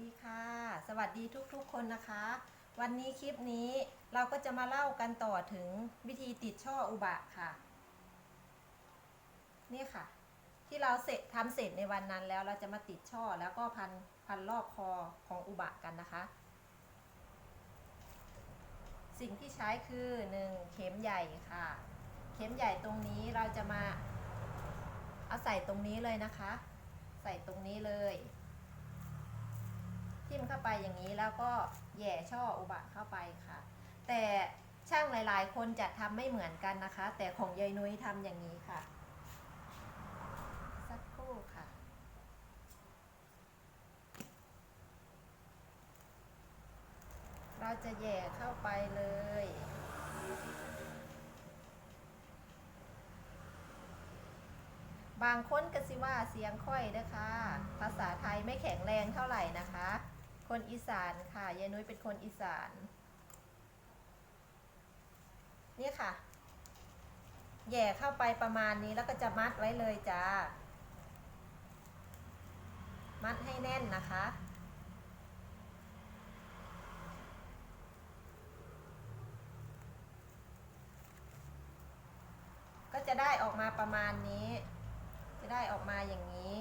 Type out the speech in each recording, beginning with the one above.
ดีค่ะ สวัสดีทุกๆคนนะคะ วันนี้คลิปนี้เราก็จะมาเล่ากันต่อถึงวิธีติดช่ออุบะค่ะ นี่ค่ะ ที่เราเสร็จทำเสร็จในวันนั้นแล้วเราจะมาติดช่อแล้วก็พันพันรอบคอของอุบะกันนะคะ สิ่งที่ใช้คือหนึ่งเข็มใหญ่ค่ะ เข็มใหญ่ตรงนี้เราจะมาเอาใส่ตรงนี้เลยนะคะ ใส่ตรงนี้เลย ทิ่มเข้าไปอย่างนี้แล้วก็แย่ช่ออุบะเข้าไปค่ะ แต่ช่างหลายๆ คนจะทำไม่เหมือนกันนะคะ แต่ของยายนุ้ยทำอย่างนี้ค่ะ สักครู่ค่ะ เราจะแย่เข้าไปเลยบางคนก็สิว่าเสียงค่อยเด้อค่ะภาษาไทยไม่แข็งแรงเท่าไหร่นะคะ คนอีสานค่ะยายนุ้ยเป็นคนอีสาน นี่ค่ะ แย่เข้าไปประมาณนี้แล้วก็จะมัดไว้เลยจ้า มัดให้แน่นนะคะ ก็จะได้ออกมาประมาณนี้ จะได้ออกมาอย่างนี้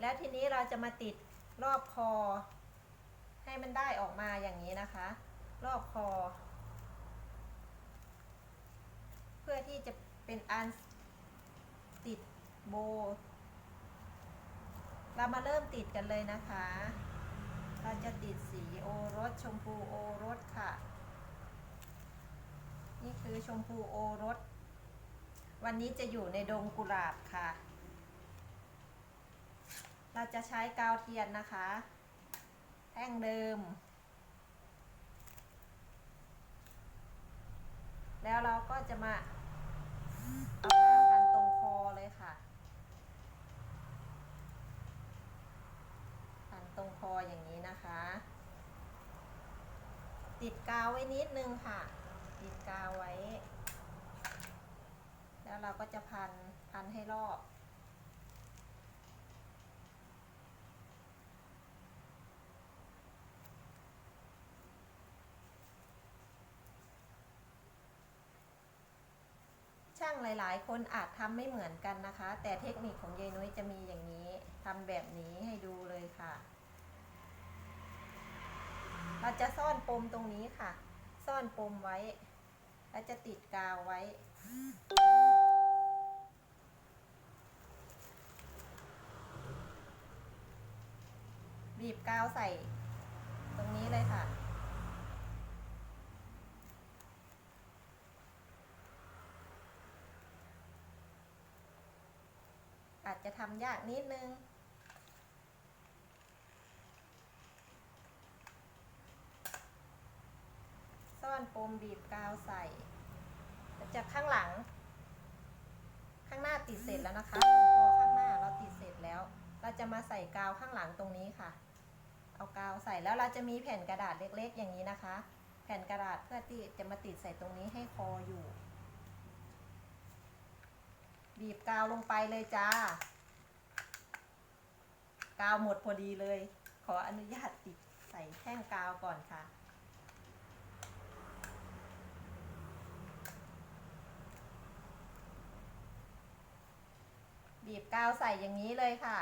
แล้วทีนี้เราจะมาติด รอบคอ ให้มันได้ออกมาอย่างนี้นะคะ รอบคอ เพื่อที่จะเป็นอันติดโบ เรามาเริ่มติดกันเลยนะคะ เราจะติดสีโอรสชมพูโอรสค่ะ นี่คือชมพูโอรส วันนี้จะอยู่ในดงกุหลาบค่ะ เราจะใช้กาวเทียนนะคะ แท่งเดิม แล้วเราก็จะมาเอาผ้าพันตรงคอเลยค่ะ พันตรงคออย่างนี้นะคะ ติดกาวไว้นิดนึงค่ะ ติดกาวไว้ แล้วเราก็จะพันพันให้รอบ หลาย ๆ คนอาจทำไม่เหมือนกันนะคะ แต่เทคนิคของยายนุ้ยจะมีอย่างนี้ทำแบบนี้ให้ดูเลยค่ะ เราจะซ่อนปมตรงนี้ค่ะ ซ่อนปมไว้ แล้วจะติดกาวไว้ บีบกาวใส่ ตรงนี้เลยค่ะ จจะทำยากนิดนึง ซ่อนปมบีบกาวใส่จากข้างหลัง ข้างหน้าติดเสร็จแล้วนะคะตรงคอข้างหน้าเราติดเสร็จแล้ว เราจะมาใส่กาวข้างหลังตรงนี้ค่ะ เอากาวใส่แล้วเราจะมีแผ่นกระดาษเล็กๆ อย่างนี้นะคะ แผ่นกระดาษเพื่อที่จะมาติดใส่ตรงนี้ให้คออยู่ บีบกาวลงไปเลยจ้า กาวหมดพอดีเลย ขออนุญาตติดใส่แท่งกาวก่อนค่ะ บีบกาวใส่อย่างนี้เลยค่ะ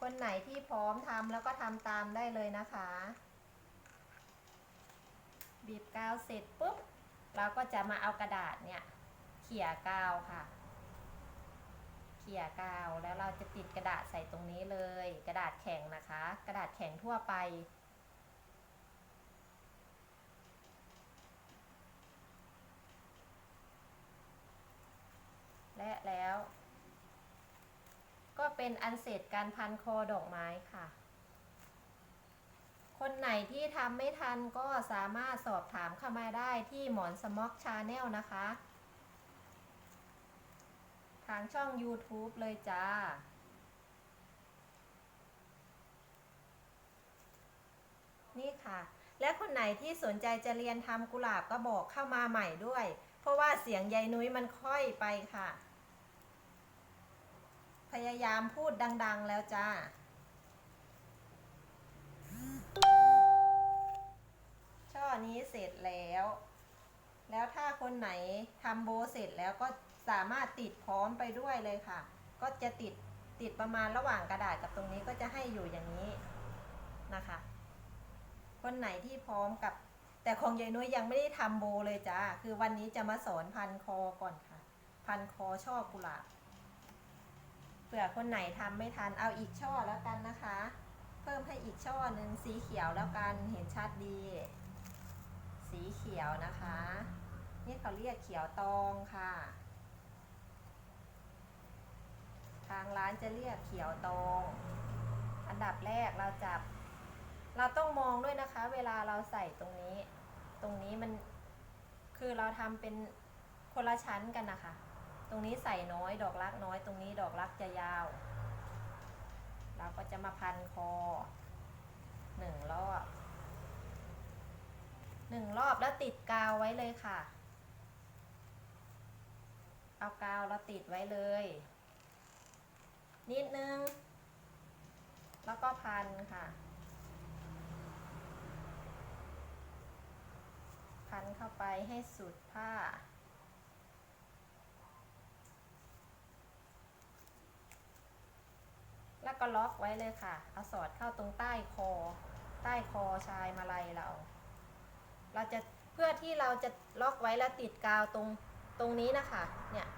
คนไหนที่พร้อมทำแล้วก็ทำตามได้เลยนะคะ บีบกาวเสร็จปุ๊บ เราก็จะมาเอากระดาษเนี่ย เขี่ยกาวค่ะ เขี่ยกาวแล้วเราจะติดกระดาษใส่ตรงนี้เลย กระดาษแข็งนะคะ กระดาษแข็งทั่วไป และแล้ว ก็เป็นอันเสร็จการพันคอดอกไม้ค่ะ คนไหนที่ทำไม่ทันก็สามารถสอบถามเข้ามาได้ที่หมอนสม็อกชาแนลนะคะ ทางช่อง YouTube เลยจ้า นี่ค่ะ และคนไหนที่สนใจจะเรียนทำกุหลาบก็บอกเข้ามาใหม่ด้วย เพราะว่าเสียงยายนุ้ยมันค่อยไปค่ะ พยายามพูดดัง ๆ แล้วจ้าช่อนี้เสร็จแล้ว แล้วถ้าคนไหนทำโบเสร็จแล้วก็สามารถติดพร้อมไปด้วยเลยค่ะ ก็จะติดติดประมาณระหว่างกระดาษกับตรงนี้ก็จะให้อยู่อย่างนี้นะคะ คนไหนที่พร้อมกับ แต่ของยายนุ้ยยังไม่ได้ทำโบเลยจ้าคือวันนี้จะมาสอนพันคอก่อนค่ะ พันคอช่อกุหลาบเผื่อคนไหนทำไม่ทันเอาอีกช่อแล้วกันนะคะ เพิ่มให้อีกช่อหนึ่งสีเขียวแล้วกันเห็นชัดดี สีเขียวนะคะ นี่เขาเรียกเขียวตองค่ะ ทางร้านจะเรียกเขียวตอง อันดับแรกเราจับ เราต้องมองด้วยนะคะ เวลาเราใส่ตรงนี้ ตรงนี้มันคือเราทำเป็นคนละชั้นกันนะคะ ตรงนี้ใส่น้อยดอกรักน้อย ตรงนี้ดอกรักจะยาว เราก็จะมาพันคอหนึ่งรอบ หนึ่งรอบแล้วติดกาวไว้เลยค่ะ เอากาวแล้วติดไว้เลย นิดนึง แล้วก็พันค่ะ พันเข้าไปให้สุดผ้าแล้วก็ล็อกไว้เลยค่ะ เอาสอดเข้าตรงใต้คอ ใต้คอชายมาลัยเรา เราจะเพื่อที่เราจะล็อกไว้แล้วติดกาวตรงตรงนี้นะคะ เนี่ย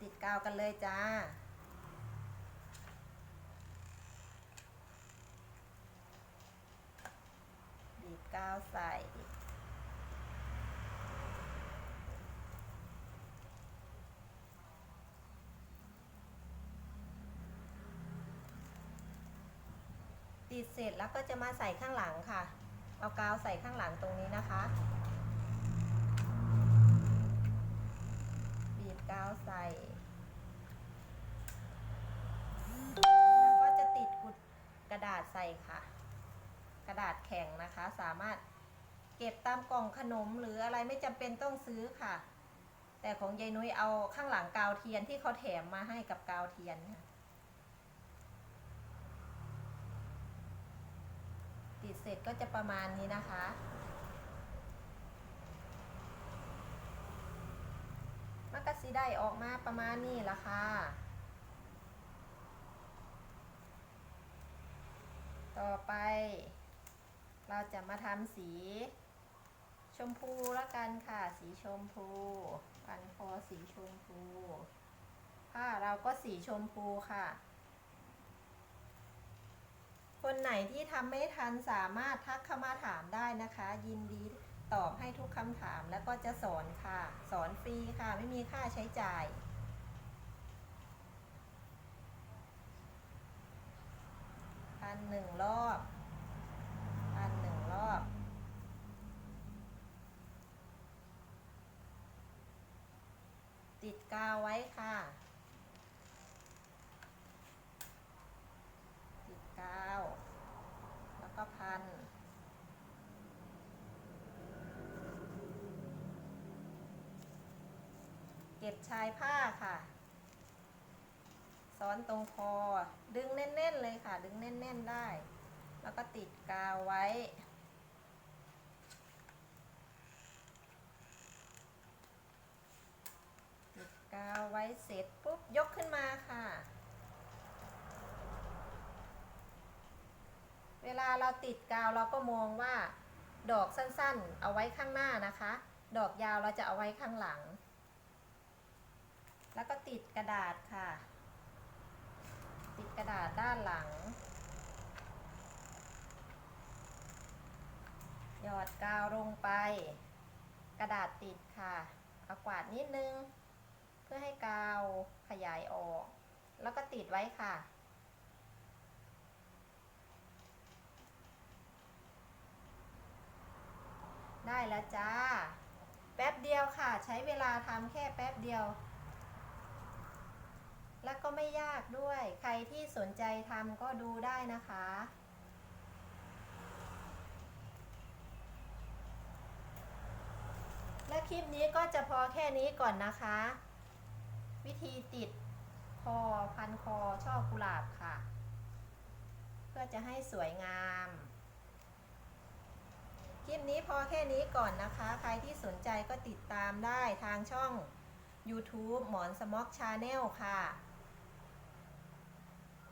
ติดกาวกันเลยจ้า ดีดกาวใส่ติดเสร็จแล้วก็จะมาใส่ข้างหลังค่ะ เอากาวใส่ข้างหลังตรงนี้นะคะ บีบกาวใส่ แล้วก็จะติดกุดกระดาษใส่ค่ะ กระดาษแข็งนะคะ สามารถเก็บตามกล่องขนมหรืออะไรไม่จำเป็นต้องซื้อค่ะ แต่ของยายนุ้ยเอาข้างหลังกาวเทียนที่เขาแถมมาให้กับกาวเทียนค่ะ ติดเสร็จก็จะประมาณนี้นะคะ มันก็สีได้ออกมาประมาณนี้ละค่ะ ต่อไป เราจะมาทำสีชมพูล้วกันค่ะ สีชมพูปันคอสีชมพู ผ้าเราก็สีชมพูค่ะ คนไหนที่ทำไม่ทันสามารถทักเข้ามาถามได้นะคะ ยินดีตอบให้ทุกคำถามแล้วก็จะสอนค่ะ สอนฟรีค่ะ ไม่มีค่าใช้จ่าย พันหนึ่งรอบพันหนึ่งรอบติดกาวไว้ค่ะ ติดกาว แล้ว ก็พัน เก็บชายผ้าค่ะซ้อนตรงคอ ดึงแน่น ๆ เลยค่ะ ดึงแน่น ๆ ได้ แล้วก็ติดกาวไว้ ติดกาวไว้เสร็จปุ๊บ ยกขึ้นมาค่ะ เวลาเราติดกาวเราก็มองว่าดอกสั้นๆ เอาไว้ข้างหน้านะคะ ดอกยาวเราจะเอาไว้ข้างหลัง แล้วก็ติดกระดาษค่ะ ติดกระดาษด้านหลัง หยอดกาวลงไป กระดาษติดค่ะเอากวาดนิดนึง เพื่อให้กาวขยายออก แล้วก็ติดไว้ค่ะ ได้แล้วจ้า แป๊บเดียวค่ะ ใช้เวลาทำแค่แป๊บเดียว แล้วก็ไม่ยากด้วย ใครที่สนใจทำก็ดูได้นะคะ และคลิปนี้ก็จะพอแค่นี้ก่อนนะคะ วิธีติดคอพันคอช่อกุหลาบค่ะ เพื่อจะให้สวยงาม คลิปนี้พอแค่นี้ก่อนนะคะ ใครที่สนใจก็ติดตามได้ทางช่อง YouTube หมอนสม็อกชาแนลค่ะ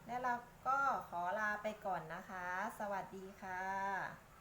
และเราก็ขอลาไปก่อนนะคะ สวัสดีค่ะ